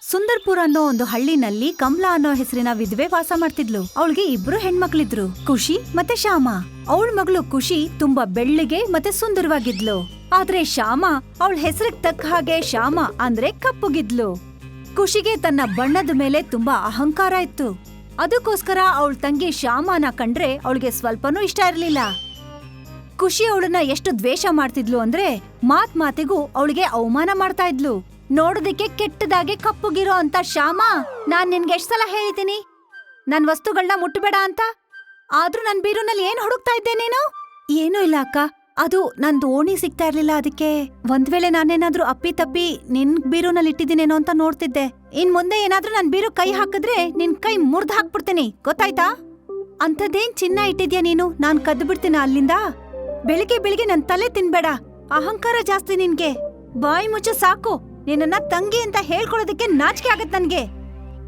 ಸುಂದರ್ಪುರ ಅನ್ನೋ ಒಂದು ಹಳ್ಳಿನಲ್ಲಿ ಕಮಲಾ ಅನ್ನೋ ಹೆಸರಿನ ವಿಧವೆ ವಾಸ ಮಾಡ್ತಿದ್ಲು. ಅವಳಿಗೆ ಇಬ್ರು ಹೆಣ್ಮಕ್ಳಿದ್ರು. ಖುಷಿ ಮತ್ತೆ ಶ್ಯಾಮ. ಅವಳ ಮಗಳು ಖುಷಿ ತುಂಬಾ ಬೆಳ್ಳಿಗೆ ಮತ್ತೆ ಸುಂದರವಾಗಿದ್ಲು. ಆದ್ರೆ ಶ್ಯಾಮ, ಅವಳ ಹೆಸರಿಗೆ ತಕ್ಕ ಹಾಗೆ ಶ್ಯಾಮ ಅಂದ್ರೆ ಕಪ್ಪುಗಿದ್ಲು. ಖುಷಿಗೆ ತನ್ನ ಬಣ್ಣದ ಮೇಲೆ ತುಂಬಾ ಅಹಂಕಾರ ಇತ್ತು. ಅದಕ್ಕೋಸ್ಕರ ಅವಳ ತಂಗಿ ಶ್ಯಾಮನ ಕಂಡ್ರೆ ಅವಳಿಗೆ ಸ್ವಲ್ಪನೂ ಇಷ್ಟ ಇರಲಿಲ್ಲ. ಖುಷಿ ಅವಳನ್ನ ಎಷ್ಟು ದ್ವೇಷ ಮಾಡ್ತಿದ್ಲು ಅಂದ್ರೆ ಮಾತ್ ಮಾತಿಗೂ ಅವಳಿಗೆ ಅವಮಾನ ಮಾಡ್ತಾ ಇದ್ಲು. ನೋಡೋದಕ್ಕೆ ಕೆಟ್ಟದಾಗಿ ಕಪ್ಪುಗಿರೋ ಅಂತ ಶ್ಯಾಮ, ನಾನ್ ನಿನ್ಗೆ ಎಷ್ಟ್ ಸಲ ಹೇಳಿದ್ದೀನಿ? ನನ್ ವಸ್ತುಗಳನ್ನ ಮುಟ್ಟಬೇಡ ಅಂತ? ಆದ್ರೂ ನನ್ ಬೀರುನಲ್ಲಿ ಏನ್ ಹುಡುಕ್ತಾ ಇದ್ದೆ ನೀನು? ಏನೂ ಇಲ್ಲ ಅಕ್ಕ. ಅದು ನನ್ ಓಣಿ ಸಿಗ್ತಾ ಇರ್ಲಿಲ್ಲ ಅದಕ್ಕೆ. ಒಂದ್ ವೇಳೆ ನಾನೇನಾದ್ರೂ ಅಪ್ಪಿ ತಪ್ಪಿ ನಿನ್ ಬೀರುನಲ್ಲಿ ಇಟ್ಟಿದ್ದೀನೇನೋ ಅಂತ ನೋಡ್ತಿದ್ದೆ. ಇನ್ ಮುಂದೆ ಏನಾದ್ರೂ ನನ್ ಬೀರು ಕೈ ಹಾಕಿದ್ರೆ ನಿನ್ ಕೈ ಮುರ್ದ್ ಹಾಕ್ಬಿಡ್ತೀನಿ. ಗೊತ್ತಾಯ್ತಾ? ಅಂಥದ್ದೇನ್ ಚಿನ್ನ ಇಟ್ಟಿದ್ಯಾ ನೀನು? ನಾನ್ ಕದ್ದು ಬಿಡ್ತೀನ ಅಲ್ಲಿಂದ? ಬೆಳಿಗ್ಗೆ ಬೆಳಿಗ್ಗೆ ನನ್ ತಲೆ ತಿನ್ಬೇಡ. ಅಹಂಕಾರ ಜಾಸ್ತಿ ನಿನ್ಗೆ. ಬಾಯಿ ಮುಚ್ಚ ಸಾಕು. ನಿನ್ನ ತಂಗಿ ಅಂತ ಹೇಳ್ಕೊಳ್ಳೋದಕ್ಕೆ ನಾಚಿಕೆ ಆಗತ್ ನನ್ಗೆ.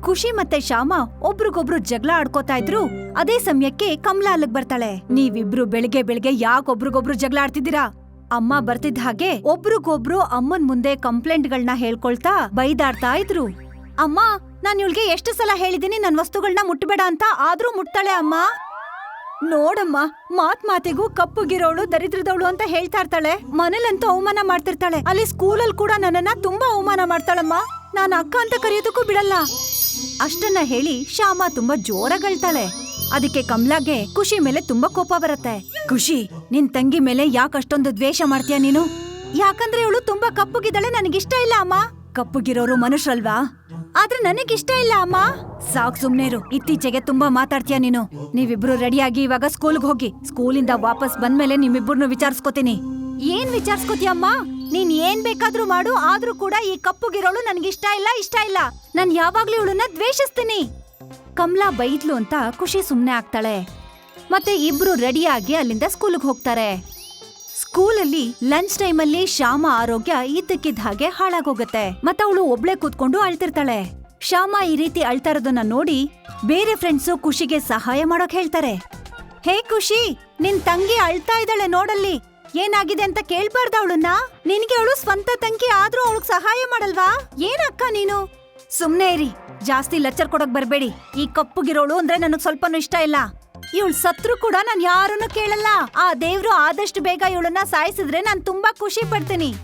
ಖುಷಿ ಮತ್ತೆ ಶ್ಯಾಮ ಒಬ್ರಿಗೊಬ್ರು ಜಗಳ ಆಡ್ಕೋತಾ ಇದ್ರು, ಅದೇ ಸಮಯಕ್ಕೆ ಕಮಲಾ ಅಲ್ಲಿಗೆ ಬರ್ತಾಳೆ. ನೀವಿಬ್ರು ಬೆಳಿಗ್ಗೆ ಬೆಳಿಗ್ಗೆ ಯಾಕೆ ಒಬ್ರಿಗೊಬ್ರು ಜಗಳ ಆಡ್ತಿದ್ದೀರಾ? ಅಮ್ಮ ಬರ್ತಿದ್ದ ಹಾಗೆ ಒಬ್ರಿಗೊಬ್ರು ಅಮ್ಮನ್ ಮುಂದೆ ಕಂಪ್ಲೇಂಟ್ಗಳನ್ನ ಹೇಳ್ಕೊಳ್ತಾ ಬೈದಾಡ್ತಾ ಇದ್ರು. ಅಮ್ಮ, ನಾನ್ ಇವಳಿಗೆ ಎಷ್ಟು ಸಲ ಹೇಳಿದೀನಿ ನನ್ ವಸ್ತುಗಳನ್ನ ಮುಟ್ಬೇಡ ಅಂತ ಆದ್ರೂ ಮುಟ್ತಾಳೆ ಅಮ್ಮ. ನೋಡಮ್ಮ, ಮಾತ್ ಮಾತಿಗೂ ಕಪ್ಪುಗಿರೋಳು, ದರಿದ್ರದವಳು ಅಂತ ಹೇಳ್ತಾ ಇರ್ತಾಳೆ. ಮನೇಲಂತೂ ಅವಮಾನ ಮಾಡ್ತಿರ್ತಾಳೆ. ಅಲ್ಲಿ ಸ್ಕೂಲಲ್ಲಿ ಕೂಡ ನನ್ನನ್ನ ತುಂಬಾ ಅವಮಾನ ಮಾಡ್ತಾಳಮ್ಮ. ನಾನು ಅಕ್ಕ ಅಂತ ಕರೆಯೋದಕ್ಕೂ ಬಿಡಲ್ಲ. ಅಷ್ಟನ್ನ ಹೇಳಿ ಶ್ಯಾಮ ತುಂಬಾ ಜೋರಾಗಳ್ತಾಳೆ. ಅದಕ್ಕೆ ಕಮಲಾಗೆ ಖುಷಿ ಮೇಲೆ ತುಂಬಾ ಕೋಪ ಬರುತ್ತೆ. ಖುಷಿ, ನಿನ್ ತಂಗಿ ಮೇಲೆ ಯಾಕೆ ಅಷ್ಟೊಂದು ದ್ವೇಷ ಮಾಡ್ತೀಯ ನೀನು? ಯಾಕಂದ್ರೆ ಇವಳು ತುಂಬಾ ಕಪ್ಪುಗಿದ್ದಾಳೆ, ನನಗಿಷ್ಟ ಇಲ್ಲ ಅಮ್ಮ. ಕಪ್ಪುಗಿರೋರು ಮನುಷ್ಯರಲ್ವಾ? ಆದ್ರೆ ನನಗಿಷ್ಟ ಇಲ್ಲ, ಅಮ್ಮ. ಸಾಕ್ ಸುಮ್ನೇರು. ಇತ್ತೀಚೆಗೆ ತುಂಬಾ ಮಾತಾಡ್ತೀಯ ನೀನು. ನೀವಿಬ್ರು ರೆಡಿಯಾಗಿ ಇವಾಗ ಸ್ಕೂಲ್ಗೆ ಹೋಗಿ. ಸ್ಕೂಲಿಂದ ವಾಪಸ್ ಬಂದ್ಮೇಲೆ ನಿಮ್ಮಿಬ್ಬರನ್ನು ವಿಚಾರಿಸ್ಕೋತೀನಿ. ಏನ್ ವಿಚಾರಿಸ್ಕೋತೀಯಮ್ಮ? ನೀನ್ ಏನ್ ಬೇಕಾದ್ರೂ ಮಾಡು, ಆದ್ರೂ ಕೂಡ ಈ ಕಪ್ಪುಗಿರೋಳು ನನ್ಗಿಷ್ಟ ಇಲ್ಲ, ಇಷ್ಟ ಇಲ್ಲ. ನಾನ್ ಯಾವಾಗ್ಲೂ ಇವಳನ್ನ ದ್ವೇಷಿಸ್ತೀನಿ. ಕಮಲಾ ಬೈದ್ಲು ಅಂತ ಖುಷಿ ಸುಮ್ನೆ ಆಗ್ತಾಳೆ. ಮತ್ತೆ ಇಬ್ರು ರೆಡಿಯಾಗಿ ಅಲ್ಲಿಂದ ಸ್ಕೂಲ್ಗೆ ಹೋಗ್ತಾರೆ. ಸ್ಕೂಲಲ್ಲಿ ಲಂಚ್ ಟೈಮಲ್ಲಿ ಶ್ಯಾಮ ಆರೋಗ್ಯ ಇದ್ದಕ್ಕಿದ್ದ ಹಾಗೆ ಹಾಳಾಗೋಗತ್ತೆ. ಮತ್ತೆ ಅವಳು ಒಬ್ಳೆ ಕೂತ್ಕೊಂಡು ಅಳ್ತಿರ್ತಾಳೆ. ಶ್ಯಾಮ ಈ ರೀತಿ ಅಳ್ತಾ ಇರೋದನ್ನ ನೋಡಿ ಬೇರೆ ಫ್ರೆಂಡ್ಸು ಖುಷಿಗೆ ಸಹಾಯ ಮಾಡೋಕ್ ಹೇಳ್ತಾರೆ. ಹೇ ಖುಷಿ, ನಿನ್ ತಂಗಿ ಅಳ್ತಾ ಇದ್ದಾಳೆ ನೋಡಲ್ಲಿ. ಏನಾಗಿದೆ ಅಂತ ಕೇಳ್ಬಾರ್ದ ಅವಳನ್ನ? ನಿನ್ಗೆ ಅವಳು ಸ್ವಂತ ತಂಗಿ ಆದ್ರೂ ಅವಳಗ್ ಸಹಾಯ ಮಾಡಲ್ವಾ? ಏನಕ್ಕ ನೀನು? ಸುಮ್ನೆ ಇರಿ, ಜಾಸ್ತಿ ಲಚ್ಚರ್ ಕೊಡಕ್ ಬರ್ಬೇಡಿ. ಈ ಕಪ್ಪುಗಿರೋಳು ಅಂದ್ರೆ ನನಗ್ ಸ್ವಲ್ಪನೂ ಇಷ್ಟ ಇಲ್ಲ. ಇವಳು ಸತ್ರು ಕೂಡ ನಾನ್ ಯಾರನ್ನು ಕೇಳಲ್ಲ. ಆ ದೇವ್ರು ಆದಷ್ಟು ಬೇಗ ಇವಳನ್ನ ಸಾಯಿಸಿದ್ರೆ ನಾನ್ ತುಂಬಾ ಖುಷಿ ಪಡ್ತೀನಿ.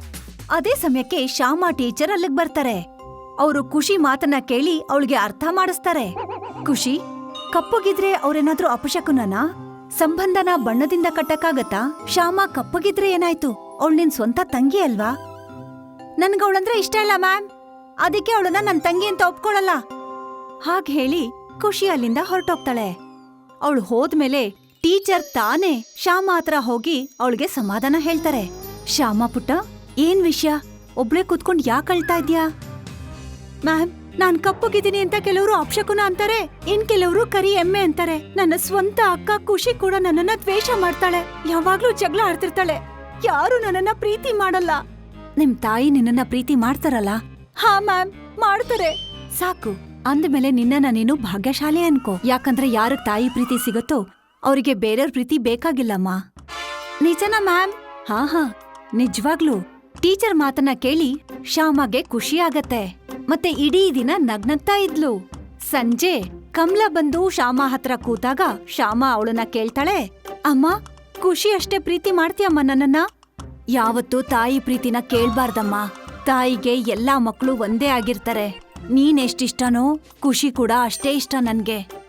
ಅದೇ ಸಮಯಕ್ಕೆ ಶ್ಯಾಮ ಟೀಚರ್ ಅಲ್ಲಿಗೆ ಬರ್ತಾರೆ. ಅವರು ಖುಷಿ ಮಾತನ್ನ ಕೇಳಿ ಅವಳಿಗೆ ಅರ್ಥ ಮಾಡಿಸ್ತಾರೆ. ಖುಷಿ? ಕಪ್ಪಗಿದ್ರೆ ಅವ್ರೇನಾದ್ರೂ ಅಪಶಕುನನ? ಸಂಬಂಧನ ಬಣ್ಣದಿಂದ ಕಟ್ಟಕ್ಕಾಗತ್ತಾ? ಶ್ಯಾಮ ಕಪ್ಪಗಿದ್ರೆ ಏನಾಯ್ತು? ಅವಳು ನಿನ್ ಸ್ವಂತ ತಂಗಿ ಅಲ್ವಾ? ನನ್ಗ ಅವಳಂದ್ರೆ ಇಷ್ಟ ಇಲ್ಲ, ಮ್ಯಾಮ್. ಅದಕ್ಕೆ ಅವಳನ್ನ ನನ್ನ ತಂಗಿ ಅಂತ ಒಪ್ಕೊಳಲ್ಲ. ಹಾಗೆ ಹೇಳಿ ಖುಷಿ ಅಲ್ಲಿಂದ ಹೊರಟೋಗ್ತಾಳೆ. ಅವಳು ಹೋದ್ಮೇಲೆ ಟೀಚರ್ ತಾನೇ ಶ್ಯಾಮ ಹತ್ರ ಹೋಗಿ ಅವಳಿಗೆ ಸಮಾಧಾನ ಹೇಳ್ತಾರೆ. ಶ್ಯಾಮ ಪುಟ್ಟ, ಏನ್ ವಿಷಯ? ಒಬ್ಳೆ ಕೂತ್ಕೊಂಡು ಯಾಕೆ ಅಳ್ತಾ ಇದ್ಯಾ? ಮ್ಯಾಮ್, ನಾನ್ ಕಪ್ಪುಗಿದ್ದೀನಿ ಅಂತ ಕೆಲವರು ಅಪ್ಶಕುನ ಅಂತಾರೆ, ಇನ್ ಕೆಲವರು ಕರಿ ಎಮ್ಮೆ ಅಂತಾರೆ. ನನ್ನ ಸ್ವಂತ ಅಕ್ಕ ಖುಷಿ ಕೂಡ ನನ್ನನ್ನ ದ್ವೇಷ ಮಾಡ್ತಾಳೆ. ಯಾವಾಗ್ಲೂ ಜಗಳ ಆಡ್ತಿರ್ತಾಳೆ. ಯಾರು ನನ್ನನ್ನ ಪ್ರೀತಿ ಮಾಡಲ್ಲ. ನಿಮ್ ತಾಯಿ ನಿನ್ನನ್ನ ಪ್ರೀತಿ ಮಾಡ್ತಾರಲ್ಲ? ಹಾ ಮ್ಯಾಮ್, ಮಾಡ್ತಾರೆ. ಸಾಕು. ಅಂದ್ಮೇಲೆ ನಿನ್ನ ನೀನು ಭಾಗ್ಯಶಾಲಿ ಅನ್ಕೋ. ಯಾಕಂದ್ರೆ ಯಾರ ತಾಯಿ ಪ್ರೀತಿ ಸಿಗುತ್ತೋ ಅವರಿಗೆ ಬೇರೆಯವ್ರ ಪ್ರೀತಿ ಬೇಕಾಗಿಲ್ಲಮ್ಮ. ನಿಜನಾ ಮ್ಯಾಮ್? ಹಾ ಹಾ. ನಿಜವಾಗ್ಲು. ಟೀಚರ್ ಮಾತನ್ನ ಕೇಳಿ ಶ್ಯಾಮಗೆ ಖುಷಿ ಆಗತ್ತೆ. ಮತ್ತೆ ಇಡೀ ದಿನ ನಗ್ನಗ್ತಾ ಇದ್ಲು. ಸಂಜೆ ಕಮಲ ಬಂದು ಶ್ಯಾಮ ಹತ್ರ ಕೂತಾಗ ಶ್ಯಾಮ ಅವಳನ್ನ ಕೇಳ್ತಾಳೆ. ಅಮ್ಮ, ಖುಷಿ ಅಷ್ಟೇ ಪ್ರೀತಿ ಮಾಡ್ತೀಯಮ್ಮ ನನ್ನನ್ನ? ಯಾವತ್ತೂ ತಾಯಿ ಪ್ರೀತಿನ ಕೇಳ್ಬಾರ್ದಮ್ಮ. ತಾಯಿಗೆ ಎಲ್ಲಾ ಮಕ್ಕಳು ಒಂದೇ ಆಗಿರ್ತಾರೆ. ನೀನೆಷ್ಟಿಷ್ಟನೋ? ಖುಷಿ ಕೂಡ ಅಷ್ಟೇ ಇಷ್ಟ ನನ್ಗೆ.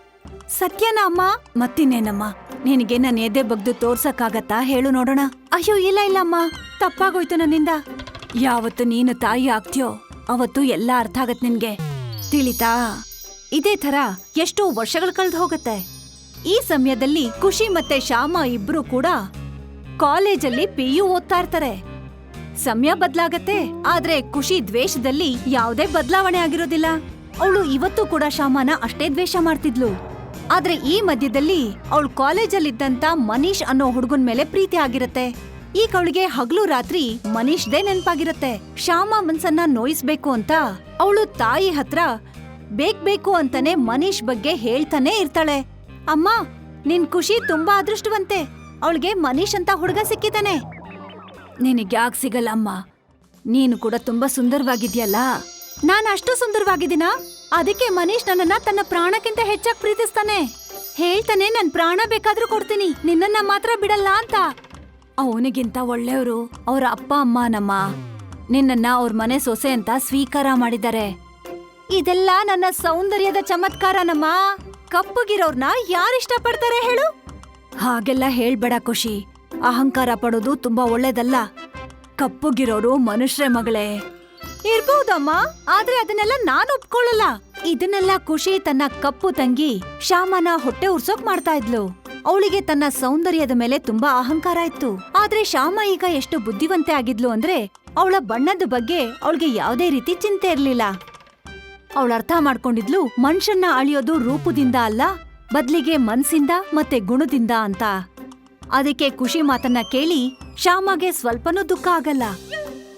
ಸತ್ಯನಾ ಅಮ್ಮ, ಮತ್ತಿನ್ನೇನಮ್ಮ? ನಿನಗೆ ನನ್ನ ಎದೆ ಬಗ್ದು ತೋರ್ಸಕ್ಕಾಗತ್ತಾ? ಹೇಳು ನೋಡೋಣ. ಅಯ್ಯೋ, ಇಲ್ಲ ಇಲ್ಲಮ್ಮ ತಪ್ಪಾಗೋಯ್ತು ನನ್ನಿಂದ. ಯಾವತ್ತು ನೀನು ತಾಯಿ ಆಗ್ತೀಯೋ, ಅವತ್ತು ಎಲ್ಲ ಅರ್ಥ ಆಗತ್ ನಿನ್ಗೆ. ತಿಳಿತಾ? ಇದೇ ತರ ಎಷ್ಟೋ ವರ್ಷಗಳು ಕಳೆದು ಹೋಗತ್ತೆ. ಈ ಸಮಯದಲ್ಲಿ ಖುಷಿ ಮತ್ತೆ ಶ್ಯಾಮ ಇಬ್ರು ಕೂಡ ಕಾಲೇಜಲ್ಲಿ ಪಿ ಯು ಓದ್ತಾ ಇರ್ತಾರೆ. ಸಮಯ ಬದ್ಲಾಗತ್ತೆ. ಆದ್ರೆ ಖುಷಿ ದ್ವೇಷದಲ್ಲಿ ಯಾವುದೇ ಬದಲಾವಣೆ ಆಗಿರೋದಿಲ್ಲ. ಅವಳು ಇವತ್ತು ಕೂಡ ಶ್ಯಾಮನ ಅಷ್ಟೇ ದ್ವೇಷ ಮಾಡ್ತಿದ್ಲು. ಆದ್ರೆ ಈ ಮಧ್ಯದಲ್ಲಿ ಅವಳು ಕಾಲೇಜಲ್ಲಿದ್ದಂತ ಮನೀಶ್ ಅನ್ನೋ ಹುಡುಗನ್ ಮೇಲೆ ಪ್ರೀತಿ ಆಗಿರತ್ತೆ. ಈಗ ಅವಳಿಗೆ ಹಗಲು ರಾತ್ರಿ ಮನೀಶ್ದೇ ನೆನ್ಪಾಗಿರತ್ತೆ. ಶ್ಯಾಮ ಮನ್ಸನ್ನ ನೋಯಿಸ್ಬೇಕು ಅಂತ ಅವಳು ತಾಯಿ ಹತ್ರ ಬೇಕ್ ಅಂತಾನೆ ಮನೀಶ್ ಬಗ್ಗೆ ಹೇಳ್ತಾನೆ ಇರ್ತಾಳೆ. ಅಮ್ಮ, ನಿನ್ ಖುಷಿ ತುಂಬಾ ಅದೃಷ್ಟವಂತೆ. ಅವಳಿಗೆ ಮನೀಶ್ ಅಂತ ಹುಡುಗ ಸಿಕ್ಕಿದಾನೆ ನಿನಗ್ಯಾಕ್ ಸಿಗಲ್ಲ ಅಮ್ಮ. ನೀನು ಕೂಡ ತುಂಬಾ ಸುಂದರವಾಗಿದ್ಯಲ್ಲ? ನಾನು ಅಷ್ಟು ಸುಂದರವಾಗಿದ್ದೀನ? ಅದಕ್ಕೆ ಮನೀಶ್ ನನ್ನನ್ನ ತನ್ನ ಪ್ರಾಣಕ್ಕಿಂತ ಹೆಚ್ಚಾಗಿ ಪ್ರೀತಿಸ್ತಾನೆ. ಹೇಳ್ತಾನೆ, ನನ್ ಪ್ರಾಣ ಬೇಕಾದ್ರೂ ಕೊಡ್ತೀನಿ. ನಿನ್ನನ್ನ ಮಾತ್ರ ಬಿಡಲ್ಲ ಅಂತ. ಅವನಿಗಿಂತ ಒಳ್ಳೆಯವರು ಅವರ ಅಪ್ಪ, ಅಮ್ಮ, ನಮ್ಮ. ನಿನ್ನನ್ನ ಅವ್ರ ಮನೆ ಸೊಸೆ ಅಂತ ಸ್ವೀಕಾರ ಮಾಡಿದ್ದಾರೆ. ಇದೆಲ್ಲ ನನ್ನ ಸೌಂದರ್ಯದ ಚಮತ್ಕಾರನಮ್ಮ ಕಪ್ಪಗಿರೋರ್ನ ಯಾರು ಇಷ್ಟಪಡ್ತಾರೆ ಹೇಳು? ಹಾಗೆಲ್ಲ ಹೇಳ್ಬೇಡ ಖುಷಿ ಅಹಂಕಾರ ಪಡೋದು ತುಂಬಾ ಒಳ್ಳೇದಲ್ಲ. ಕಪ್ಪುಗಿರೋರು ಮನುಷ್ಯ ಮಗಳೇ. ಇರ್ಬಹುದಮ್ಮ ಆದ್ರೆ ಅದನ್ನೆಲ್ಲ ನಾನು ಒಪ್ಕೊಳ್ಳಲ್ಲ. ಇದನ್ನೆಲ್ಲ ಖುಷಿ ತನ್ನ ಕಪ್ಪು ತಂಗಿ ಶ್ಯಾಮನ ಹೊಟ್ಟೆ ಉರ್ಸೋಕ್ ಮಾಡ್ತಾ ಇದ್ಲು. ಅವಳಿಗೆ ತನ್ನ ಸೌಂದರ್ಯದ ಮೇಲೆ ತುಂಬಾ ಅಹಂಕಾರ ಇತ್ತು. ಆದ್ರೆ ಶ್ಯಾಮ ಈಗ ಎಷ್ಟು ಬುದ್ಧಿವಂತೆ ಆಗಿದ್ಲು ಅಂದ್ರೆ ಅವಳ ಬಣ್ಣದ ಬಗ್ಗೆ ಅವಳಿಗೆ ಯಾವುದೇ ರೀತಿ ಚಿಂತೆ ಇರ್ಲಿಲ್ಲ. ಅವಳು ಅರ್ಥ ಮಾಡ್ಕೊಂಡಿದ್ಲು, ಮನುಷ್ಯನ್ನ ಅಳಿಯೋದು ರೂಪದಿಂದ ಅಲ್ಲ, ಬದ್ಲಿಗೆ ಮನ್ಸಿಂದ ಮತ್ತೆ ಗುಣದಿಂದ ಅಂತ. ಅದಕ್ಕೆ ಖುಷಿ ಮಾತನ್ನ ಕೇಳಿ ಶ್ಯಾಮಗೆ ಸ್ವಲ್ಪನೂ ದುಃಖ ಆಗಲ್ಲ.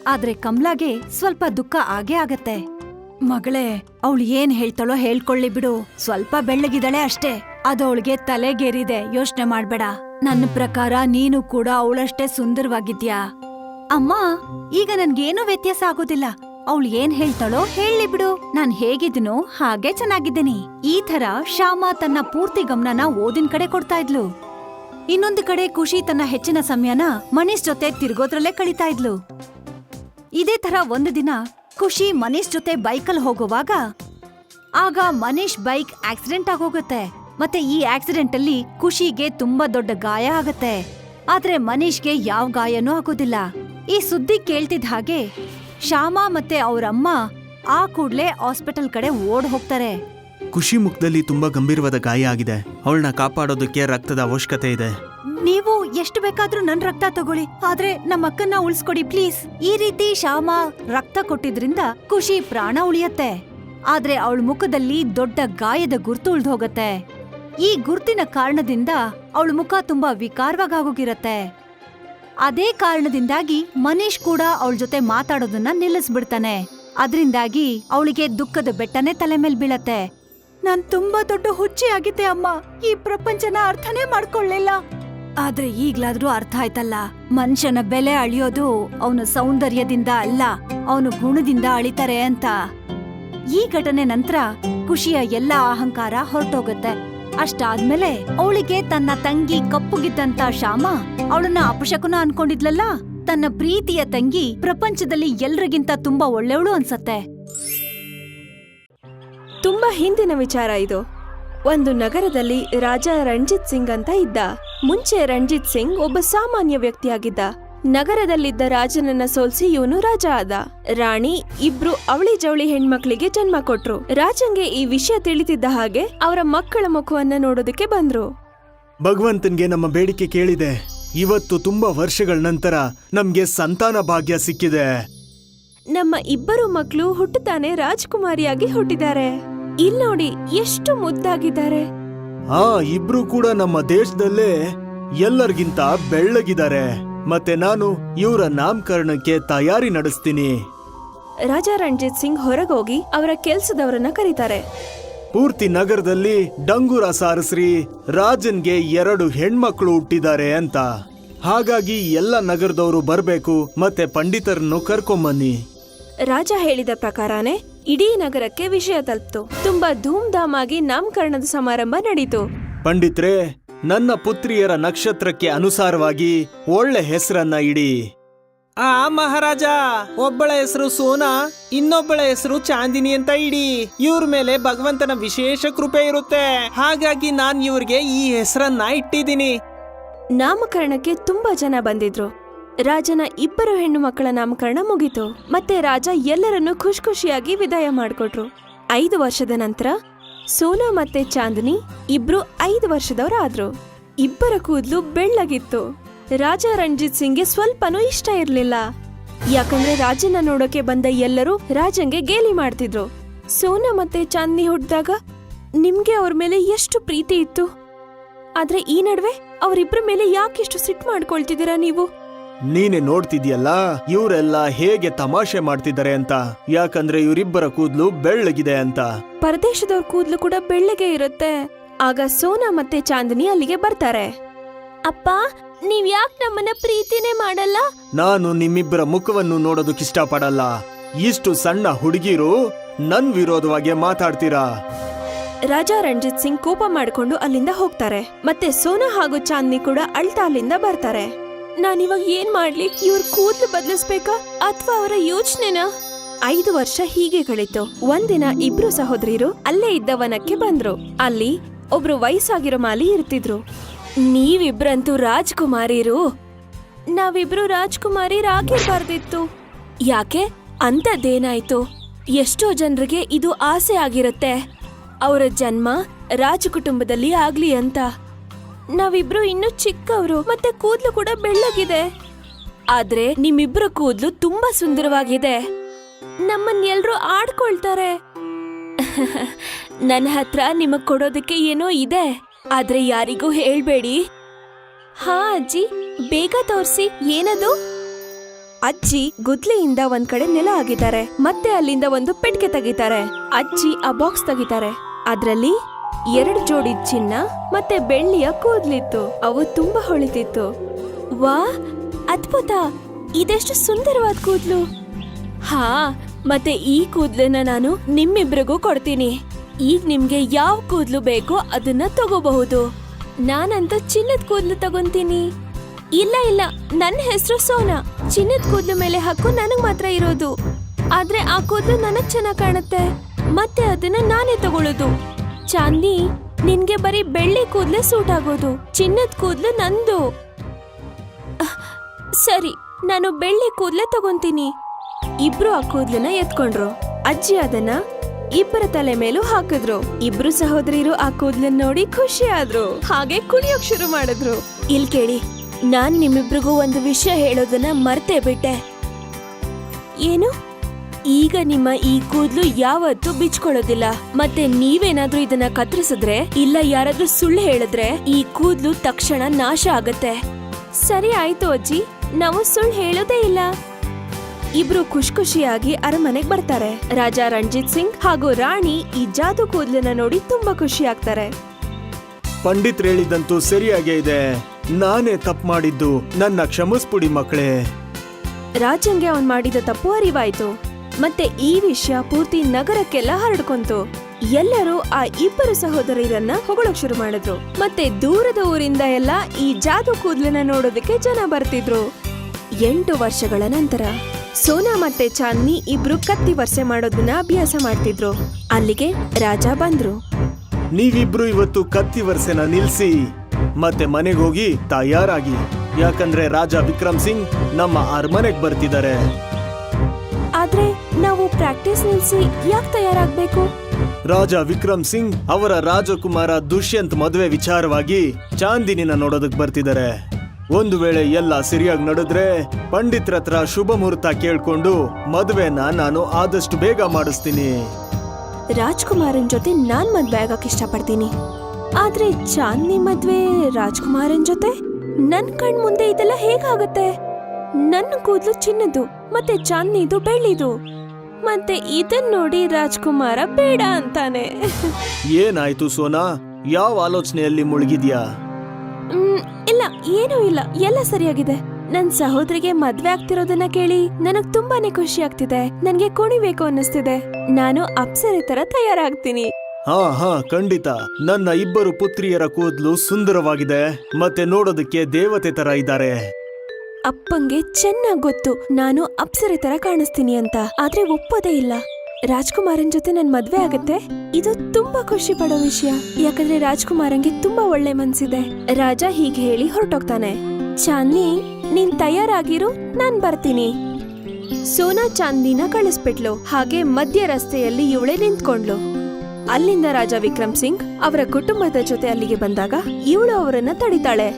ಆದ್ರೆ ಕಮ್ಲಾಗೆ ಸ್ವಲ್ಪ ದುಃಖ ಆಗೇ ಆಗತ್ತೆ. ಮಗಳೇ, ಅವಳು ಏನ್ ಹೇಳ್ತಾಳೋ ಹೇಳ್ಕೊಳ್ಳಿ ಬಿಡು. ಸ್ವಲ್ಪ ಬೆಳ್ಳಗಿದಳೆ ಅಷ್ಟೇ. ಅದವಳಿಗೆ ತಲೆಗೇರಿದೆ. ಯೋಚನೆ ಮಾಡ್ಬೇಡ. ನನ್ನ ಪ್ರಕಾರ ನೀನು ಕೂಡ ಅವಳಷ್ಟೇ ಸುಂದರವಾಗಿದ್ಯಾ? ಅಮ್ಮ, ಈಗ ನನ್ಗೇನು ವ್ಯತ್ಯಾಸ ಆಗೋದಿಲ್ಲ. ಅವಳು ಏನ್ ಹೇಳ್ತಾಳೋ ಹೇಳಿ ಬಿಡು. ನಾನ್ ಹೇಗಿದ್ನೋ ಹಾಗೆ ಚೆನ್ನಾಗಿದ್ದೀನಿ. ಈ ತರ ಶ್ಯಾಮ ತನ್ನ ಪೂರ್ತಿ ಗಮನನ ಓದಿನ ಕಡೆ ಕೊಡ್ತಾ ಇದ್ಲು. ಇನ್ನೊಂದು ಕಡೆ ಖುಷಿ ತನ್ನ ಹೆಚ್ಚಿನ ಸಮಯನ ಮನೀಶ್ ಜೊತೆ ತಿರುಗೋದ್ರಲ್ಲೇ ಕಳೀತಾ ಇದ್ಲು. ಇದೇ ತರ ಒಂದು ದಿನ ಖುಷಿ ಮನೀಶ್ ಜೊತೆ ಬೈಕಲ್ ಹೋಗುವಾಗ ಆಗ ಮನೀಶ್ ಬೈಕ್ ಆಕ್ಸಿಡೆಂಟ್ ಆಗೋಗುತ್ತೆ. ಮತ್ತೆ ಈ ಆಕ್ಸಿಡೆಂಟ್ ಅಲ್ಲಿ ಖುಷಿಗೆ ತುಂಬಾ ದೊಡ್ಡ ಗಾಯ ಆಗತ್ತೆ. ಆದ್ರೆ ಮನೀಶ್ಗೆ ಯಾವ ಗಾಯನೂ ಆಗೋದಿಲ್ಲ. ಈ ಸುದ್ದಿ ಕೇಳ್ತಿದ್ದ ಹಾಗೆ ಶ್ಯಾಮ ಮತ್ತೆ ಅವರಮ್ಮ ಆ ಕೂಡ್ಲೆ ಹಾಸ್ಪಿಟಲ್ ಕಡೆ ಓಡ್ ಹೋಗ್ತಾರೆ. ಖುಷಿ ಮುಖದಲ್ಲಿ ತುಂಬಾ ಗಂಭೀರವಾದ ಗಾಯ ಆಗಿದೆ. ಅವಳನ್ನ ಕಾಪಾಡೋದಕ್ಕೆ ರಕ್ತದ ಅವಶ್ಯಕತೆ ಇದೆ. ನೀವು ಎಷ್ಟು ಬೇಕಾದ್ರೂ ನನ್ ರಕ್ತ ತಗೊಳ್ಳಿ, ಆದ್ರೆ ನಮ್ಮ ಅಕ್ಕನ್ನ ಉಳಿಸ್ಕೊಡಿ ಪ್ಲೀಸ್. ಈ ರೀತಿ ಶ್ಯಾಮ ರಕ್ತ ಕೊಟ್ಟಿದ್ರಿಂದ ಖುಷಿ ಪ್ರಾಣ ಉಳಿಯತ್ತೆ. ಆದ್ರೆ ಅವಳ ಮುಖದಲ್ಲಿ ದೊಡ್ಡ ಗಾಯದ ಗುರ್ತು ಉಳ್ದು ಹೋಗತ್ತೆ ಈ ಗುರ್ತಿನ ಕಾರಣದಿಂದ ಅವಳ ಮುಖ ತುಂಬಾ ವಿಕಾರವಾಗೋಗಿರತ್ತೆ. ಅದೇ ಕಾರಣದಿಂದಾಗಿ ಮನೀಶ್ ಕೂಡ ಅವಳ ಜೊತೆ ಮಾತಾಡೋದನ್ನ ನಿಲ್ಲಿಸ್ಬಿಡ್ತಾನೆ. ಅದರಿಂದಾಗಿ ಅವಳಿಗೆ ದುಃಖದ ಬೆಟ್ಟನೆ ತಲೆ ಮೇಲೆ ಬೀಳತ್ತೆ. ನಾನ್ ತುಂಬಾ ದೊಡ್ಡ ಹುಚ್ಚಿ ಆಗಿದ್ದೆ ಅಮ್ಮ. ಈ ಪ್ರಪಂಚನ ಅರ್ಥನೇ ಮಾಡ್ಕೊಳ್ಳಿಲ್ಲ. ಆದ್ರೆ ಈಗ್ಲಾದ್ರೂ ಅರ್ಥ ಆಯ್ತಲ್ಲ. ಮನುಷ್ಯನ ಬೆಲೆ ಅಳಿಯೋದು ಅವನ ಸೌಂದರ್ಯದಿಂದ ಅಲ್ಲ, ಅವನು ಗುಣದಿಂದ ಅಳಿತಾರೆ ಅಂತ. ಈ ಘಟನೆ ನಂತರ ಖುಷಿಯ ಎಲ್ಲ ಅಹಂಕಾರ ಹೊರಟೋಗುತ್ತೆ. ಅಷ್ಟಾದ್ಮೇಲೆ ಅವಳಿಗೆ ತನ್ನ ತಂಗಿ ಕಪ್ಪುಗಿದ್ದಂತ ಶ್ಯಾಮ ಅವಳನ್ನ ಅಪಶಕುನ ಅನ್ಕೊಂಡಿದ್ಲಲ್ಲ? ತನ್ನ ಪ್ರೀತಿಯ ತಂಗಿ ಪ್ರಪಂಚದಲ್ಲಿ ಎಲ್ರಿಗಿಂತ ತುಂಬಾ ಒಳ್ಳೆಯವಳು ಅನ್ಸತ್ತೆ. ತುಂಬಾ ಹಿಂದಿನ ವಿಚಾರ ಇದು. ಒಂದು ನಗರದಲ್ಲಿ ರಾಜ ರಣಜಿತ್ ಸಿಂಗ್ ಅಂತ ಇದ್ದ. ಮುಂಚೆ ರಣಜಿತ್ ಸಿಂಗ್ ಒಬ್ಬ ಸಾಮಾನ್ಯ ವ್ಯಕ್ತಿಯಾಗಿದ್ದ. ನಗರದಲ್ಲಿದ್ದ ರಾಜನನ್ನ ಸೋಲ್ಸಿ ಇವನು ರಾಜ ಆದ. ರಾಣಿ ಇಬ್ರು ಅವಳಿ ಜವಳಿ ಹೆಣ್ಮಕ್ಳಿಗೆ ಜನ್ಮ ಕೊಟ್ರು. ರಾಜಂಗೆ ಈ ವಿಷಯ ತಿಳಿತಿದ್ದ ಹಾಗೆ ಅವರ ಮಕ್ಕಳ ಮುಖವನ್ನ ನೋಡೋದಕ್ಕೆ ಬಂದ್ರು. ಭಗವಂತನ್ಗೆ ನಮ್ಮ ಬೇಡಿಕೆ ಕೇಳಿದೆ. ಇವತ್ತು ತುಂಬಾ ವರ್ಷಗಳ ನಂತರ ನಮ್ಗೆ ಸಂತಾನ ಭಾಗ್ಯ ಸಿಕ್ಕಿದೆ. ನಮ್ಮ ಇಬ್ಬರು ಮಕ್ಕಳು ಹುಟ್ಟುತ್ತಾನೆ ರಾಜ್ಕುಮಾರಿಯಾಗಿ ಹುಟ್ಟಿದ್ದಾರೆ. ಇಲ್ ನೋಡಿ ಎಷ್ಟು ಮುದ್ದಾಗಿದ್ದಾರೆ. ಹಾ ಇಬ್ರು ಕೂಡ ನಮ್ಮ ದೇಶದಲ್ಲೇ ಎಲ್ಲರಿಗಿಂತ ಬೆಳ್ಳಗಿದ್ದಾರೆ. ಮತ್ತೆ ನಾನು ಇವರ ನಾಮಕರಣಕ್ಕೆ ತಯಾರಿ ನಡೆಸ್ತೀನಿ. ರಾಜಾ ರಣಜಿತ್ ಸಿಂಗ್ ಹೊರಗೋಗಿ ಅವರ ಕೆಲ್ಸದವರನ್ನ ಕರೀತಾರೆ. ಪೂರ್ತಿ ನಗರದಲ್ಲಿ ಡಂಗೂರ ಸಾರಸ್ರಿ ರಾಜನ್ಗೆ ಎರಡು ಹೆಣ್ಮಕ್ಳು ಹುಟ್ಟಿದ್ದಾರೆ ಅಂತ. ಹಾಗಾಗಿ ಎಲ್ಲ ನಗರದವರು ಬರ್ಬೇಕು ಮತ್ತೆ ಪಂಡಿತರನ್ನು ಕರ್ಕೊಂಬನ್ನಿ. ರಾಜ ಹೇಳಿದ ಪ್ರಕಾರನೇ ಇಡೀ ನಗರಕ್ಕೆ ವಿಷಯ ತಲುಪ್ತು. ತುಂಬಾ ಧೂಮ್ಧಾಮ್ ಆಗಿ ನಾಮಕರಣದ ಸಮಾರಂಭ ನಡೀತು. ಪಂಡಿತ್ರೆ ನನ್ನ ಪುತ್ರಿಯರ ನಕ್ಷತ್ರಕ್ಕೆ ಅನುಸಾರವಾಗಿ ಒಳ್ಳೆ ಹೆಸರನ್ನ ಇಡಿ. ಆ ಮಹಾರಾಜ ಒಬ್ಬಳ ಹೆಸರು ಸೋನಾ ಇನ್ನೊಬ್ಬಳ ಹೆಸರು ಚಾಂದಿನಿ ಅಂತ ಇಡಿ. ಇವ್ರ ಮೇಲೆ ಭಗವಂತನ ವಿಶೇಷ ಕೃಪೆ ಇರುತ್ತೆ. ಹಾಗಾಗಿ ನಾನ್ ಇವ್ರಿಗೆ ಈ ಹೆಸರನ್ನ ಇಟ್ಟಿದ್ದೀನಿ. ನಾಮಕರಣಕ್ಕೆ ತುಂಬಾ ಜನ ಬಂದಿದ್ರು. ರಾಜನ ಇಬ್ಬರು ಹೆಣ್ಣು ಮಕ್ಕಳ ನಾಮಕರಣ ಮುಗಿತು. ಮತ್ತೆ ರಾಜ ಎಲ್ಲರನ್ನೂ ಖುಷ್ ಖುಷಿಯಾಗಿ ವಿದಾಯ ಮಾಡಿಕೊಟ್ರು. ಐದು ವರ್ಷದ ನಂತರ ಸೋನಾ ಮತ್ತೆ ಚಾಂದಿನಿ ಇಬ್ರು ಐದು ವರ್ಷದವರಾದ್ರು. ಇಬ್ಬರ ಕೂದಲು ಬೆಳ್ಳಗಿತ್ತು. ರಾಜ ರಣಜಿತ್ ಸಿಂಗ್ಗೆ ಸ್ವಲ್ಪನೂ ಇಷ್ಟ ಇರಲಿಲ್ಲ. ಯಾಕಂದ್ರೆ ರಾಜನ ನೋಡೋಕೆ ಬಂದ ಎಲ್ಲರೂ ರಾಜಂಗೆ ಗೇಲಿ ಮಾಡ್ತಿದ್ರು. ಸೋನಾ ಮತ್ತೆ ಚಾಂದಿನಿ ಹುಟ್ಟಿದಾಗ ನಿಮ್ಗೆ ಅವ್ರ ಮೇಲೆ ಎಷ್ಟು ಪ್ರೀತಿ ಇತ್ತು? ಆದ್ರೆ ಈ ನಡುವೆ ಅವರಿಬ್ಬರ ಮೇಲೆ ಯಾಕಿಷ್ಟು ಸಿಟ್ಟು ಮಾಡ್ಕೊಳ್ತಿದ್ದೀರಾ ನೀವು? ನೀನೆ ನೋಡ್ತಿದ್ಯಲ್ಲ? ಇವರೆಲ್ಲ ಹೇಗೆ ತಮಾಷೆ ಮಾಡ್ತಿದ್ದಾರೆ ಅಂತ? ಯಾಕಂದ್ರೆ ಇವರಿಬ್ಬರ ಕೂದಲು ಬೆಳ್ಳಗಿದೆ ಅಂತ. ಪರದೇಶದವ್ರ ಕೂದ್ಲು ಕೂಡ ಬೆಳ್ಳಗೆ ಇರುತ್ತೆ. ಆಗ ಸೋನಾ ಮತ್ತೆ ಚಾಂದಿನಿ ಅಲ್ಲಿಗೆ ಬರ್ತಾರೆ. ಅಪ್ಪ ನೀವ್ ಯಾಕೆ ನಮ್ಮನ್ನ ಪ್ರೀತಿನೇ ಮಾಡಲ್ಲ? ನಾನು ನಿಮ್ಮಿಬ್ಬರ ಮುಖವನ್ನು ನೋಡೋದಕ್ಕಿಷ್ಟಪಡಲ್ಲ ಇಷ್ಟು ಸಣ್ಣ ಹುಡುಗಿರು ನನ್ ವಿರೋಧವಾಗಿ ಮಾತಾಡ್ತೀರಾ? ರಾಜಾ ರಂಜಿತ್ ಸಿಂಗ್ ಕೋಪ ಮಾಡಿಕೊಂಡು ಅಲ್ಲಿಂದ ಹೋಗ್ತಾರೆ. ಮತ್ತೆ ಸೋನಾ ಹಾಗೂ ಚಾಂದ್ನಿ ಕೂಡ ಅಳ್ತಾ ಅಲ್ಲಿಂದ ಬರ್ತಾರೆ. ನಾನಿವಾಗ ಏನ್ ಮಾಡ್ಲಿ? ಇವ್ರ ಕೂದಲು ಬದಲಿಸ್ಬೇಕಾ ಅಥವಾ ಅವರ ಯೋಚನೆನ? ಐದು ವರ್ಷ ಹೀಗೆ ಕಳೀತು. ಒಂದಿನ ಇಬ್ರು ಸಹೋದರಿರು ಅಲ್ಲೇ ಇದ್ದ ವನಕ್ಕೆ ಬಂದ್ರು. ಅಲ್ಲಿ ಒಬ್ರು ವಯಸ್ಸಾಗಿರೋ ಮಾಲಿ ಇರ್ತಿದ್ರು. ನೀವಿಬ್ರಂತೂ ರಾಜ್ಕುಮಾರಿರು. ನಾವಿಬ್ರು ರಾಜ್ಕುಮಾರಿರಾಗಿರ್ಬಾರ್ದಿತ್ತು ಯಾಕೆ? ಅಂತದ್ದೇನಾಯ್ತು? ಎಷ್ಟೋ ಜನರಿಗೆ ಇದು ಆಸೆ ಆಗಿರುತ್ತೆ. ಅವರ ಜನ್ಮ ರಾಜಕುಟುಂಬದಲ್ಲಿ ಆಗ್ಲಿ ಅಂತ. ನಾವಿಬ್ರು ಇನ್ನು ಚಿಕ್ಕವರು ಮತ್ತೆ ಕೂದ್ಲು ಕೂಡ ಬೆಳ್ಳಗಿದೆ. ಆದ್ರೆ ನಿಮ್ಮಿಬ್ರ ಕೂದ್ಲು ತುಂಬಾ ಸುಂದರವಾಗಿದೆ. ನಮ್ಮನ್ನೆಲ್ಲರೂ ಆಡ್ಕೊಳ್ತಾರೆ. ನನ್ನ ಹತ್ರ ನಿಮಗ್ ಕೊಡೋದಕ್ಕೆ ಏನೋ ಇದೆ. ಆದ್ರೆ ಯಾರಿಗೂ ಹೇಳ್ಬೇಡಿ. ಹಾ, ಅಜ್ಜಿ. ಬೇಗ ತೋರ್ಸಿ. ಏನದು? ಅಜ್ಜಿ ಗುದ್ಲಿಯಿಂದ ಒಂದ್ ಕಡೆ ನೆಲ ಆಗಿದ್ದಾರೆ. ಮತ್ತೆ ಅಲ್ಲಿಂದ ಒಂದು ಪೆಟ್ಗೆ ತೆಗಿತಾರೆ. ಅಜ್ಜಿ ಆ ಬಾಕ್ಸ್ ತೆಗಿತಾರೆ. ಅದ್ರಲ್ಲಿ ಎರಡು ಜೋಡಿ ಚಿನ್ನ ಮತ್ತೆ ಬೆಳ್ಳಿಯ ಕೂದ್ಲಿತ್ತು. ಅವು ತುಂಬಾ ಹೊಳಿತಿತ್ತು. ವಾ, ಅದ್ಭುತ! ಇದೆಷ್ಟು ಸುಂದರವಾದ ಕೂದ್ಲು! ಹಾ, ಮತ್ತೆ ಈ ಕೂದ್ಲನ್ನ ನಾನು ನಿಮ್ಮಿಬ್ರಿಗೂ ಕೊಡ್ತೀನಿ. ಈಗ ನಿಮ್ಗೆ ಯಾವ ಕೂದ್ಲು ಬೇಕೋ ಅದನ್ನ ತಗೋಬಹುದು. ನಾನಂತೂ ಚಿನ್ನದ ಕೂದ್ಲು ತಗೊಂತೀನಿ. ಇಲ್ಲ ಇಲ್ಲ, ನನ್ನ ಹೆಸರು ಸೋನಾ. ಚಿನ್ನದ ಕೂದ್ಲು ಮೇಲೆ ಹಾಕು ನನಗ್ ಮಾತ್ರ ಇರೋದು. ಆದ್ರೆ ಆ ಕೂದ್ಲು ನನಗ್ ಚೆನ್ನಾಗ್ ಕಾಣುತ್ತೆ. ಮತ್ತೆ ಅದನ್ನ ನಾನೇ ತಗೊಳ್ಳೋದು. ಚಾಂದಿ, ನಿನ್ಗೆ ಬರೀ ಬೆಳ್ಳಿ ಕೂದ್ಲೆ ಸೂಟ್ ಆಗೋದು, ಚಿನ್ನದ ಕೂದ್ಲು ನಂದು. ಸರಿ, ನಾನು ಬೆಳ್ಳಿ ಕೂದ್ಲೆ ತಗೊಂತೀನಿ. ಇಬ್ರು ಆ ಕೂದ್ಲನ್ನ ಎತ್ಕೊಂಡ್ರು. ಅಜ್ಜಿ ಅದನ್ನ ಇಬ್ಬರ ತಲೆ ಮೇಲೂ ಹಾಕಿದ್ರು. ಇಬ್ರು ಸಹೋದರಿರು ಆ ಕೂದ್ಲನ್ನ ನೋಡಿ ಖುಷಿ ಆದ್ರು. ಹಾಗೆ ಕುಣಿಯೋಕ್ ಶುರು ಮಾಡಿದ್ರು. ಇಲ್ ಕೇಳಿ, ನಾನ್ ನಿಮ್ಮಿಬ್ರಿಗೂ ಒಂದು ವಿಷಯ ಹೇಳೋದನ್ನ ಮರ್ತೇ ಬಿಟ್ಟೆ. ಏನು? ಈಗ ನಿಮ್ಮ ಈ ಕೂದಲು ಯಾವತ್ತೂ ಬಿಚ್ಕೊಳ್ಳೋದಿಲ್ಲ. ಮತ್ತೆ ನೀವೇನಾದ್ರೂ ಇದನ್ನ ಕತ್ತರಿಸಿದ್ರೆ ಇಲ್ಲ ಯಾರಾದ್ರೂ ಸುಳ್ಳು ಹೇಳಿದ್ರೆ ಈ ಕೂದಲು ತಕ್ಷಣ ನಾಶ ಆಗತ್ತೆ. ಸರಿ ಆಯ್ತು ಅಜ್ಜಿ ನಾವು ಸುಳ್ಳು ಹೇಳೋದೇ ಇಲ್ಲ. ಇಬ್ರು ಖುಷ್ ಖುಷಿಯಾಗಿ ಅರಮನೆಗ್ ಬರ್ತಾರೆ. ರಾಜ ರಂಜಿತ್ ಸಿಂಗ್ ಹಾಗೂ ರಾಣಿ ಈ ಜಾದು ಕೂದಲನ್ನ ನೋಡಿ ತುಂಬಾ ಖುಷಿ ಆಗ್ತಾರೆ. ಪಂಡಿತ್ ಹೇಳಿದಂತೂ ಸರಿಯಾಗೇ ಇದೆ. ನಾನೇ ತಪ್ಪು ಮಾಡಿದ್ದು. ನನ್ನ ಕ್ಷಮಿಸ್ಬಿಡಿ ಮಕ್ಕಳೇ. ರಾಜಂಗೆ ಅವನ್ ಮಾಡಿದ ತಪ್ಪು ಅರಿವಾಯ್ತು. ಮತ್ತೆ ಈ ವಿಷಯ ಪೂರ್ತಿ ನಗರಕ್ಕೆಲ್ಲ ಹರಡ್ಕೊಂತು. ಎಲ್ಲರೂ ಆ ಇಬ್ಬರು ಸಹೋದರಿಯರನ್ನ ಹೊಗಳಕ್ ಶುರು ಮಾಡಿದ್ರು. ಮತ್ತೆ ದೂರದ ಊರಿಂದ ಎಲ್ಲ ಈ ಜಾದು ಕೂದ್ಲನ್ನ ನೋಡೋದಕ್ಕೆ ಜನ ಬರ್ತಿದ್ರು. ಎಂಟು ವರ್ಷಗಳ ನಂತರ ಸೋನಾ ಮತ್ತೆ ಚಾಂದ್ನಿ ಇಬ್ರು ಕತ್ತಿ ವರ್ಷೆ ಮಾಡೋದನ್ನ ಅಭ್ಯಾಸ ಮಾಡ್ತಿದ್ರು. ಅಲ್ಲಿಗೆ ರಾಜ ಬಂದ್ರು. ನೀವಿಬ್ರು ಇವತ್ತು ಕತ್ತಿ ವರ್ಷನ ನಿಲ್ಸಿ, ಮತ್ತೆ ಮನೆಗೆ ಹೋಗಿ ತಯಾರಾಗಿ. ಯಾಕಂದ್ರೆ ರಾಜ ವಿಕ್ರಮ್ ಸಿಂಗ್ ನಮ್ಮ ಅರಮನೆಗ್ ಬರ್ತಿದ್ದಾರೆ. ಪ್ರಾಕ್ಟೀಸ್ ನಿಲ್ಸಿ ಯಾಕೆ ತಯಾರಾಗಬೇಕು? ರಾಜ ವಿಕ್ರಮ್ ಸಿಂಗ್ ಅವರ ರಾಜಕುಮಾರ ದುಷ್ಯಂತ್ ಮದುವೆ ವಿಚಾರವಾಗಿ ಚಾಂದಿನಿನ ನೋಡೋದಕ್ಕೆ ಬರ್ತಿದ್ದಾರೆ. ಒಂದು ವೇಳೆ ಎಲ್ಲ ಸರಿಯಾಗಿ ನಡೆದ್ರೆ ಪಂಡಿತ್ರ ಹತ್ರ ಶುಭ ಮುಹೂರ್ತ ಕೇಳ್ಕೊಂಡು ಮದುವೆನ ನಾನು ಆದಷ್ಟು ಬೇಗ ಮಾಡಿಸ್ತೀನಿ. ರಾಜ್ಕುಮಾರನ್ ಜೊತೆ ನಾನ್ ಮದ್ವೆ ಆಗಕ್ ಇಷ್ಟಪಡ್ತೀನಿ. ಆದ್ರೆ ಚಾಂದ್ನಿ ಮದ್ವೆ ರಾಜ್ಕುಮಾರನ್ ಜೊತೆ? ನನ್ ಕಣ್ ಮುಂದೆ ಇದೆಲ್ಲ ಹೇಗಾಗತ್ತೆ? ನನ್ನ ಕೂದ್ಲು ಚಿನ್ನದು ಮತ್ತೆ ಚಾಂದ್ನಿದು ಬೆಳ್ಳಿದು. ಮತ್ತೆ ಇದನ್ ನೋಡಿ ರಾಜ್ಕುಮಾರ ಬೇಡ ಅಂತಾನೆ. ಏನಾಯ್ತು ಸೋನಾ? ಯಾವ ಆಲೋಚನೆಯಲ್ಲಿ ಮುಳುಗಿದ್ಯಾ? ಮ್, ಇಲ್ಲ ಏನೂ ಇಲ್ಲ. ಎಲ್ಲ ಸರಿಯಾಗಿದೆ. ನನ್ ಸಹೋದರಿಗೆ ಮದ್ವೆ ಆಗ್ತಿರೋದನ್ನ ಕೇಳಿ ನನಗ್ ತುಂಬಾನೇ ಖುಷಿ ಆಗ್ತಿದೆ. ನನ್ಗೆ ಕುಣಿಬೇಕು ಅನ್ನಿಸ್ತಿದೆ. ನಾನು ಅಪ್ಸರೆ ತರ ತಯಾರಾಗ್ತೀನಿ. ಹಾ ಹಾ ಖಂಡಿತ. ನನ್ನ ಇಬ್ಬರು ಪುತ್ರಿಯರ ಕೂದಲು ಸುಂದರವಾಗಿದೆ. ಮತ್ತೆ ನೋಡೋದಕ್ಕೆ ದೇವತೆ ತರ ಇದ್ದಾರೆ. ಅಪ್ಪಂಗೆ ಚೆನ್ನಾಗ್ ಗೊತ್ತು. ನಾನು ಅಪ್ಸರೆ ತರ ಕಾಣಿಸ್ತೀನಿ ಅಂತ. ಆದ್ರೆ ಒಪ್ಪೋದೇ ಇಲ್ಲ. ರಾಜ್ಕುಮಾರನ್ ಜೊತೆ ನನ್ ಮದ್ವೆ ಆಗತ್ತೆ? ಇದು ತುಂಬಾ ಖುಷಿ ಪಡೋ ವಿಷಯ. ಯಾಕಂದ್ರೆ ರಾಜ್ಕುಮಾರಂಗೆ ತುಂಬಾ ಒಳ್ಳೆ ಮನ್ಸಿದೆ. ರಾಜ ಹೀಗೆ ಹೇಳಿ ಹೊರಟೋಗ್ತಾನೆ. ಚಾಂದ್ನಿ, ನೀನ್ ತಯಾರಾಗಿರು, ನಾನ್ ಬರ್ತೀನಿ. ಸೋನಾ ಚಾಂದಿನ ಕಳಿಸ್ಬಿಟ್ಲು. ಹಾಗೆ ಮಧ್ಯ ರಸ್ತೆಯಲ್ಲಿ ಇವಳೆ ನಿಂತ್ಕೊಂಡ್ಲು ಅಲ್ಲಿಂದ ರಾಜ ವಿಕ್ರಮ್ ಸಿಂಗ್ ಅವರ ಕುಟುಂಬದ ಜೊತೆ ಅಲ್ಲಿಗೆ ಬಂದಾಗ ಇವಳು ಅವರನ್ನ ತಡಿತಾಳೆ.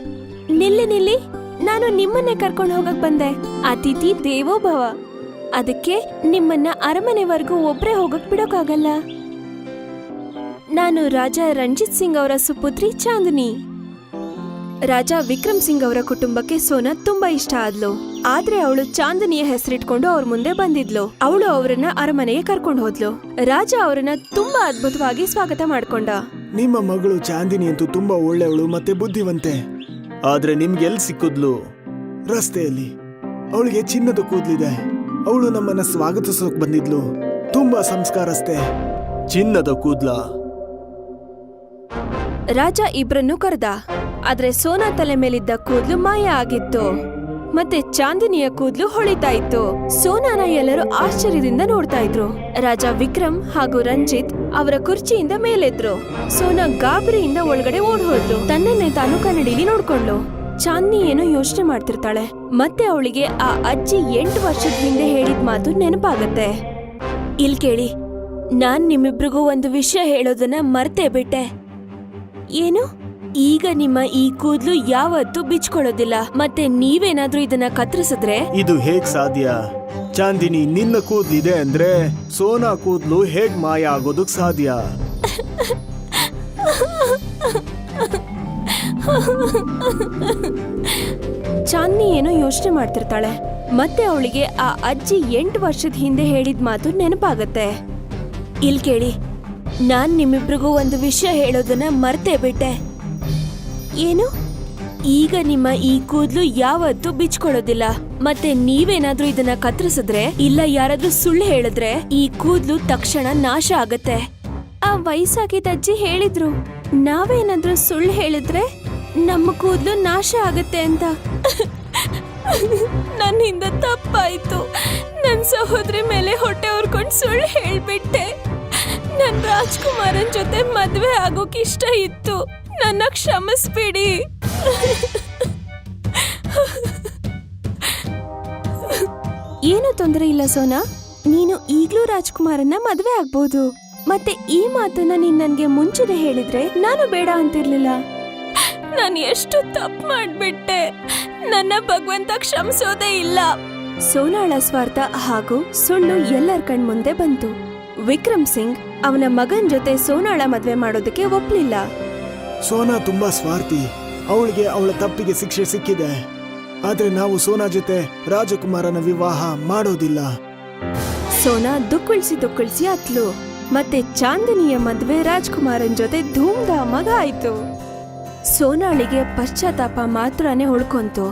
ನಿಲ್ಲಿ ನಿಲ್ಲಿ. ನಾನು ನಿಮ್ಮನ್ನೇ ಕರ್ಕೊಂಡು ಹೋಗಕ್ ಬಂದೆ. ಅತಿಥಿ ದೇವೋಭವ. ಅದಕ್ಕೆ ನಿಮ್ಮನ್ನ ಅರಮನೆವರೆಗೂ ಒಬ್ರೇ ಹೋಗಕ್ ಬಿಡೋಕ್ಕಾಗಲ್ಲ ನಾನು ರಾಜ ರಂಜಿತ್ ಸಿಂಗ್ ಅವರ ಸುಪುತ್ರಿ ಚಾಂದಿನಿ. ರಾಜ ವಿಕ್ರಮ್ ಸಿಂಗ್ ಅವರ ಕುಟುಂಬಕ್ಕೆ ಸೋನಾ ತುಂಬಾ ಇಷ್ಟ ಆದ್ಲು. ಆದ್ರೆ ಅವಳು ಚಾಂದನಿಯ ಹೆಸರಿಟ್ಕೊಂಡು ಅವ್ರ ಮುಂದೆ ಬಂದಿದ್ಲು. ಅವಳು ಅವರನ್ನ ಅರಮನೆಗೆ ಕರ್ಕೊಂಡು ಹೋದ್ಲು. ರಾಜ ಅವರನ್ನ ತುಂಬಾ ಅದ್ಭುತವಾಗಿ ಸ್ವಾಗತ ಮಾಡ್ಕೊಂಡ. ನಿಮ್ಮ ಮಗಳು ಚಾಂದಿನಿ ಅಂತೂ ತುಂಬಾ ಒಳ್ಳೆಯವಳು ಮತ್ತೆ ಬುದ್ಧಿವಂತೆ. ಆದ್ರೆ ನಿಮ್ಗೆ ಎಲ್ ಸಿಕ್ಕಿದ್ಲು? ರಸ್ತೆಯಲ್ಲಿ. ಅವಳಿಗೆ ಚಿನ್ನದ ಕೂದ್ಲಿದೆ. ಅವಳು ನಮ್ಮನ್ನ ಸ್ವಾಗತಿಸೋಕ್ ಬಂದಿದ್ಲು. ತುಂಬಾ ಸಂಸ್ಕಾರಸ್ತೆ ಚಿನ್ನದ ಕೂದ್ಲ. ರಾಜ ಇಬ್ರನ್ನು ಕರೆದ. ಆದ್ರೆ ಸೋನಾ ತಲೆ ಮೇಲಿದ್ದ ಕೂದ್ಲು ಮಾಯ ಆಗಿತ್ತು. ಮತ್ತೆ ಚಾಂದಿನಿಯ ಕೂದ್ಲು ಹೊಳಿತಾ ಇತ್ತು. ಸೋನಾನ ಎಲ್ಲರೂ ಆಶ್ಚರ್ಯದಿಂದ ನೋಡ್ತಾ ಇದ್ರು. ರಾಜ ವಿಕ್ರಮ್ ಹಾಗೂ ರಂಜಿತ್ ಅವರ ಕುರ್ಚಿಯಿಂದ ಮೇಲೆದ್ರು. ಸೋನಾ ಗಾಬರಿಯಿಂದ ಒಳಗಡೆ ಓಡ್ ಹೋದ್ರು ತನ್ನನ್ನೇ ತಾನು ಕನ್ನಡಿಲಿ ನೋಡ್ಕೊಂಡ್ಲು. ಚಾಂದ್ನಿ ಏನೋ ಯೋಚನೆ ಮಾಡ್ತಿರ್ತಾಳೆ. ಮತ್ತೆ ಅವಳಿಗೆ ಆ ಅಜ್ಜಿ ಎಂಟು ವರ್ಷದ ಹಿಂದೆ ಹೇಳಿದ ಮಾತು ನೆನಪಾಗತ್ತೆ. ಇಲ್ ಕೇಳಿ, ನಾನ್ ನಿಮ್ಮಿಬ್ರಿಗೂ ಒಂದು ವಿಷಯ ಹೇಳೋದನ್ನ ಮರ್ತೇ ಬಿಟ್ಟೆ. ಏನು? ಈಗ ನಿಮ್ಮ ಈ ಕೂದ್ಲು ಯಾವತ್ತೂ ಬಿಚ್ಕೊಳ್ಳೋದಿಲ್ಲ. ಮತ್ತೆ ನೀವೇನಾದ್ರೂ ಇದನ್ನ ಕತ್ತರಿಸಿದ್ರೆ? ಇದು ಹೇಗ್ ಸಾಧ್ಯ? ಚಾಂದಿನಿ, ನಿನ್ನ ಕೂದ್ಲಿದೆ ಅಂದ್ರೆ ಸೋನಾ ಕೂದ್ಲು ಹೇಗ್ ಮಾಯ ಆಗೋದಕ್ ಸಾಧ್ಯ? ಚಾಂದಿನಿ ಏನೋ ಯೋಚನೆ ಮಾಡ್ತಿರ್ತಾಳೆ. ಮತ್ತೆ ಅವಳಿಗೆ ಆ ಅಜ್ಜಿ ಎಂಟು ವರ್ಷದ ಹಿಂದೆ ಹೇಳಿದ ಮಾತು ನೆನಪಾಗತ್ತೆ. ಇಲ್ ಕೇಳಿ, ನಾನ್ ನಿಮ್ಮಿಬ್ರಿಗೂ ಒಂದು ವಿಷಯ ಹೇಳೋದನ್ನ ಮರ್ತೇ ಬಿಟ್ಟೆ. ಏನು? ಈಗ ನಿಮ್ಮ ಈ ಕೂದ್ಲು ಯಾವತ್ತೂ ಬಿಚ್ಕೊಳ್ಳೋದಿಲ್ಲ ಮತ್ತೆ ನೀವೇನಾದ್ರೂ ಇದನ್ನ ಕತ್ತರಿಸಿದ್ರೆ, ಇಲ್ಲ ಯಾರಾದ್ರೂ ಸುಳ್ಳು ಹೇಳಿದ್ರೆ, ಈ ಕೂದ್ಲು ತಕ್ಷಣ ನಾಶ ಆಗತ್ತೆ. ಆ ವಯಸ್ಸಾಗಿದ್ದ ಅಜ್ಜಿ ಹೇಳಿದ್ರು. ನಾವೇನಾದ್ರೂ ಸುಳ್ಳು ಹೇಳಿದ್ರೆ ನಮ್ಮ ಕೂದ್ಲು ನಾಶ ಆಗತ್ತೆ ಅಂತ. ನನ್ನಿಂದ ತಪ್ಪಾಯ್ತು. ನನ್ ಸಹೋದರಿ ಮೇಲೆ ಹೊಟ್ಟೆ ಹೊರ್ಕೊಂಡು ಸುಳ್ಳು ಹೇಳ್ಬಿಟ್ಟೆ. ನನ್ ರಾಜ್ಕುಮಾರನ್ ಜೊತೆ ಮದ್ವೆ ಆಗೋಕೆ ಇಷ್ಟ ಇತ್ತು. ನನ್ನ ಕ್ಷಮಿಸ್ಬಿಡಿ. ಏನು ತೊಂದರೆ ಇಲ್ಲ ಸೋನಾ. ನೀನು ಈಗ್ಲೂ ರಾಜ್ಕುಮಾರನ್ನ ಮದ್ವೆ ಆಗ್ಬೋದು. ಮತ್ತೆ ಈ ಮಾತನ್ನ ನೀನ್ ನನ್ಗೆ ಮುಂಚೆನೆ ಹೇಳಿದ್ರೆ ನಾನು ಬೇಡ ಅಂತಿರ್ಲಿಲ್ಲ. ನಾನು ಎಷ್ಟು ತಪ್ಪು ಮಾಡ್ಬಿಟ್ಟೆ. ನನ್ನ ಭಗವಂತ ಕ್ಷಮಿಸೋದೇ ಇಲ್ಲ. ಸೋನಾಳ ಸ್ವಾರ್ಥ ಹಾಗೂ ಸುಳ್ಳು ಎಲ್ಲರ ಕಣ್ ಮುಂದೆ ಬಂತು. ವಿಕ್ರಮ್ ಸಿಂಗ್ ಅವನ ಮಗನ್ ಜೊತೆ ಸೋನಾಳ ಮದ್ವೆ ಮಾಡೋದಕ್ಕೆ ಒಪ್ಲಿಲ್ಲ. ಸೋನಾ ತುಂಬಾ ಸ್ವಾರ್ಥಿ. ಅವಳಿಗೆ ಅವಳ ತಪ್ಪಿಗೆ ಶಿಕ್ಷೆ ಸಿಕ್ಕಿದೆ. ಆದ್ರೆ ನಾವು ಸೋನಾ ಜೊತೆ ರಾಜಕುಮಾರನ ವಿವಾಹ ಮಾಡೋದಿಲ್ಲ. ಸೋನಾ ದುಕ್ಕುಳಿಸಿ ದುಕ್ಕುಳಿಸಿ ಅತ್ಲು. ಮತ್ತೆ ಚಾಂದಿನಿಯ ಮದುವೆ ರಾಜ್ಕುಮಾರನ್ ಜೊತೆ ಧೂಮ್ಧಾಮಾಗ ಆಯ್ತು. ಸೋನಾಳಿಗೆ ಪಶ್ಚಾತ್ತಾಪ ಮಾತ್ರನೇ ಉಳ್ಕೊಂತು